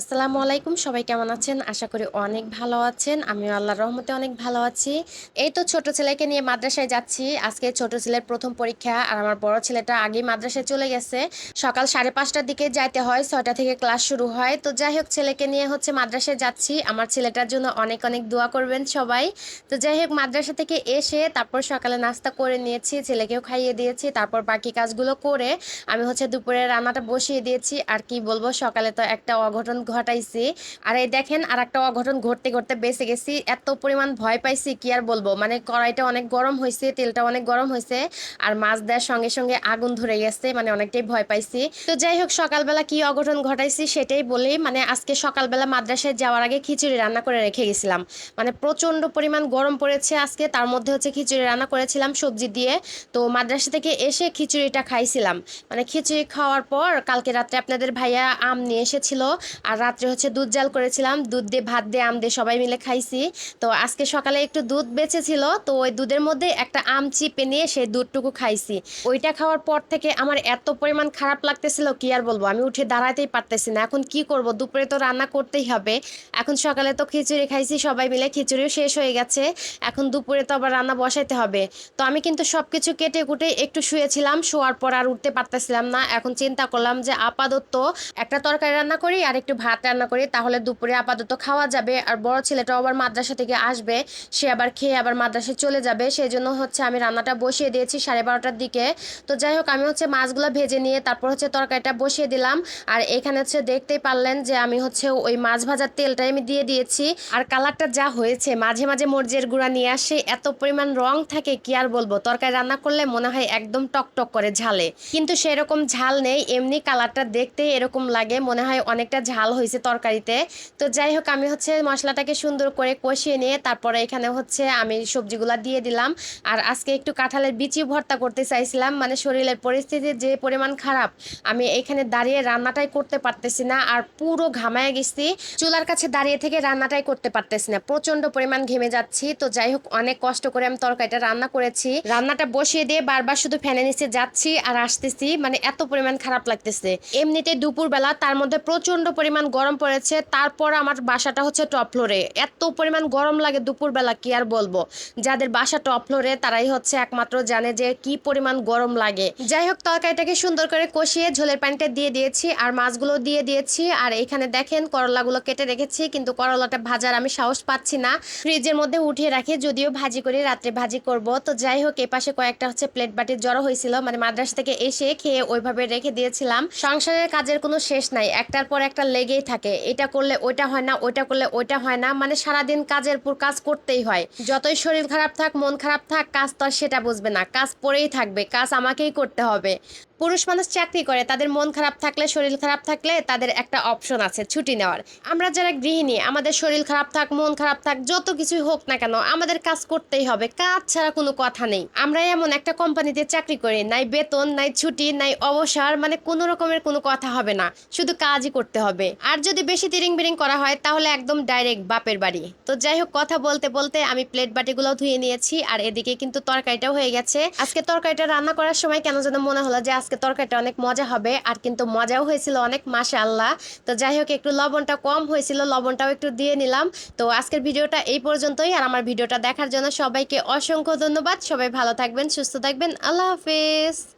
আসসালামু আলাইকুম, সবাই কেমন আছেন? আশা করি অনেক ভালো আছেন। আমিও আল্লাহর রহমতে অনেক ভালো আছি। এই তো ছোট ছেলেকে নিয়ে মাদ্রাসায় যাচ্ছি। আজকে ছোট ছেলের প্রথম পরীক্ষা আর আমার বড় ছেলেটা আগেই মাদ্রাসায় চলে গেছে। সকাল সাড়ে পাঁচটার দিকে যাইতে হয়, ছয়টা থেকে ক্লাস শুরু হয়। তো যাই হোক, ছেলেকে নিয়ে হচ্ছে মাদ্রাসায় যাচ্ছি। আমার ছেলেটার জন্য অনেক অনেক দোয়া করবেন সবাই। তো যাই হোক, মাদ্রাসা থেকে এসে তারপর সকালে নাস্তা করে নিয়েছি, ছেলেকেও খাইয়ে দিয়েছি। তারপর বাকি কাজগুলো করে আমি হচ্ছে দুপুরে রান্নাটা বসিয়ে দিয়েছি। আর কি বলব, সকালে তো একটা অঘটন ঘটাইছি। আর এই দেখেন আর একটা অঘটন ঘটতে ঘটতে বেঁচে গেছি। এত পরিমাণ ভয় পাইছি, কি আর বলব? মানে কড়াইটা অনেক গরম হয়েছে তেলটা অনেক গরম হয়েছে আর মাছ দেওয়ার সঙ্গে সঙ্গে আগুন ধরে গেছে মানে অনেকটাই ভয় পাইছি। তো যাই হোক, সকালবেলা কি অঘটন ঘটাইছি সেটাই বলি মানে আজকে সকালবেলা মাদ্রাসায় যাওয়ার আগে খিচুড়ি রান্না করে রেখে গেছিলাম। মানে প্রচণ্ড পরিমাণ গরম পড়েছে আজকে, তার মধ্যে হচ্ছে খিচুড়ি রান্না করেছিলাম সবজি দিয়ে। তো মাদ্রাসা থেকে এসে খিচুড়িটা খাইছিলাম। মানে খিচুড়ি খাওয়ার পর কালকে রাত্রে আপনাদের ভাইয়া আম নিয়ে এসেছিল, আর রাত্রে হচ্ছে দুধ জাল করেছিলাম। দুধ দিয়ে, ভাত দিয়ে, আম দিয়ে সবাই মিলে খাইছি। তো আজকে সকালে একটু দুধ বেঁচেছিল, তো ওই দুধের মধ্যে একটা আম চিপে নিয়ে সেই দুধটুকু খাইছি। ওইটা খাওয়ার পর থেকে আমার এত পরিমাণ খারাপ লাগতেছিল, কি আর বলব? আমি উঠে দাঁড়াতেই পারতেছি না। এখন কি করব? দুপুরে তো রান্না করতেই হবে। এখন সকালে তো খিচুড়ি খাইছি, সবাই মিলে খিচুড়িও শেষ হয়ে গেছে। এখন দুপুরে তো আবার রান্না বসাইতে হবে। তো আমি কিন্তু সব কিছু কেটে কুটে একটু শুয়েছিলাম, শোয়ার পর আর উঠতে পারতেছিলাম না। এখন চিন্তা করলাম যে আপাতত একটা তরকারি রান্না করি আর একটু ভাত রান্না করি, তাহলে দুপুরে আপাতত খাওয়া যাবে। আর বড় ছেলেটাও আবার মাদ্রাসা থেকে আসবে, সে আবার খেয়ে আবার মাদ্রাসায় চলে যাবে। সেই জন্য হচ্ছে আমি রান্নাটা বসিয়ে দিয়েছি সাড়ে বারোটার দিকে। তো যাই হোক, আমি হচ্ছে মাছগুলো ভেজে নিয়ে তারপর হচ্ছে তরকারিটা বসিয়ে দিলাম। আর এখানে হচ্ছে দেখতেই পারলেন যে আমি হচ্ছে ওই মাছ ভাজার তেলটাই আমি দিয়ে দিয়েছি। আর কালারটা যা হয়েছে, মাঝে মাঝে মরিচের গুঁড়া নিয়ে আসে, এত পরিমাণ রং থাকে, কি আর বলব? তরকারি রান্না করলে মনে হয় একদম টকটক করে ঝালে। কিন্তু সেরকম ঝাল নেই, এমনি কালারটা দেখতে এরকম লাগে, মনে হয় অনেকটা ঝাল হয়েছে তরকারিতে। তো যাই হোক, আমি হচ্ছে মশলাটাকে সুন্দর করে কষিয়ে নিয়ে তারপরে এখানে হচ্ছে আমি সবজিগুলা দিয়ে দিলাম। আর আজকে একটু কাঁঠালের বিচি ভর্তা করতে চাইছিলাম। মানে শরীরের পরিস্থিতি যে পরিমাণ খারাপ, আমি এখানে দাঁড়িয়ে রান্নাটাই করতে পারতেছি না আর পুরো ঘামায় গেছি। চুলার কাছে দাঁড়িয়ে থেকে রান্নাটাই করতে পারতেছি না। প্রচণ্ড পরিমাণ ঘেমে যাচ্ছি। তো যাই হোক, অনেক কষ্ট করে আমি তরকারিটা রান্না করেছি। রান্নাটা বসিয়ে দিয়ে বারবার শুধু ফ্যানে নিচে যাচ্ছি আর আসতেছি। মানে এত পরিমাণ খারাপ লাগতেছে। এমনিতে দুপুরবেলা তার মধ্যে প্রচণ্ড পরিমাণ গরম পড়েছে, তারপর আমার বাসাটা হচ্ছে টপ ফ্লোরে এত পরিমাণ গরম লাগে দুপুরবেলা, কি আর বলব? যাদের বাসা টপ ফ্লোরে তারাই হচ্ছে একমাত্র জানে যে কি পরিমাণ গরম লাগে। যাই হোক, তরকারিটাকে সুন্দর করে কষিয়ে ঝোলের পানিটা দিয়ে দিয়েছি, আর মাছগুলো দিয়ে দিয়েছি। আর এখানে দেখেন, করলাগুলো কেটে রেখেছি, কিন্তু করলাটা ভাজার আমি সাহস পাচ্ছি না। ফ্রিজের মধ্যে উঠিয়ে রাখি, যদিও ভাজি করে, রাত্রে ভাজি করব। তো যাই হোক এ পাশে কয়েকটা হচ্ছে প্লেট বাটির জড়ো হয়েছিল মানে মাদ্রাসা থেকে এসে খেয়ে ওইভাবে রেখে দিয়েছিলাম। সংসারের কাজের কোনো শেষ নাই, একটার পর একটা লেগেই থাকে। এটা করলে ওইটা হয় না, ওইটা করলে ওইটা হয় না। মানে সারাদিন কাজের পর কাজ করতেই হয়। যতই শরীর খারাপ থাক, মন খারাপ থাক, কাজ তো আর সেটা বুঝবে না। কাজ পরেই থাকবে, কাজ আমাকেই করতে হবে। পুরুষ মানুষ চাকরি করে, তাদের মন খারাপ থাকলে, শরীর খারাপ থাকলে তাদের একটা অপশন আছে, ছুটি নেওয়ার। আমরা যারা গৃহিণী, আমাদের শরীর খারাপ থাক, মন খারাপ থাক, যত কিছুই হোক না কেন, আমাদের কাজ করতেই হবে। কাজ ছাড়া কোনো কথা নেই। আমরা এমন একটা কোম্পানিতে চাকরি করি, নাই বেতন, নাই ছুটি, নাই অবসর মানে কোনো রকমের কোনো কথা হবে না। শুধু কাজই করতে হবে। আর যদি বেশি তিরিং বিরিং করা হয়, তাহলে একদম ডাইরেক্ট বাপের বাড়ি। তো যাই হোক, কথা বলতে বলতে আমি প্লেট বাটিগুলো ধুয়ে নিয়েছি, আর এদিকে কিন্তু তরকারিটাও হয়ে গেছে। আজকে তরকারিটা রান্না করার সময় কেন যেন মনে হলো যে আজকে তরকারিটা অনেক মজা হবে, আর কিন্তু মজাও হয়েছিল অনেক মাসে আল্লাহ তো যাই হোক, একটু লবণটা কম হয়েছিল, লবণটাও একটু দিয়ে নিলাম। তো আজকের ভিডিওটা এই পর্যন্তই, আর আমার ভিডিওটা দেখার জন্য সবাইকে অসংখ্য ধন্যবাদ। সবাই ভালো থাকবেন, সুস্থ থাকবেন, আল্লাহ হাফেজ।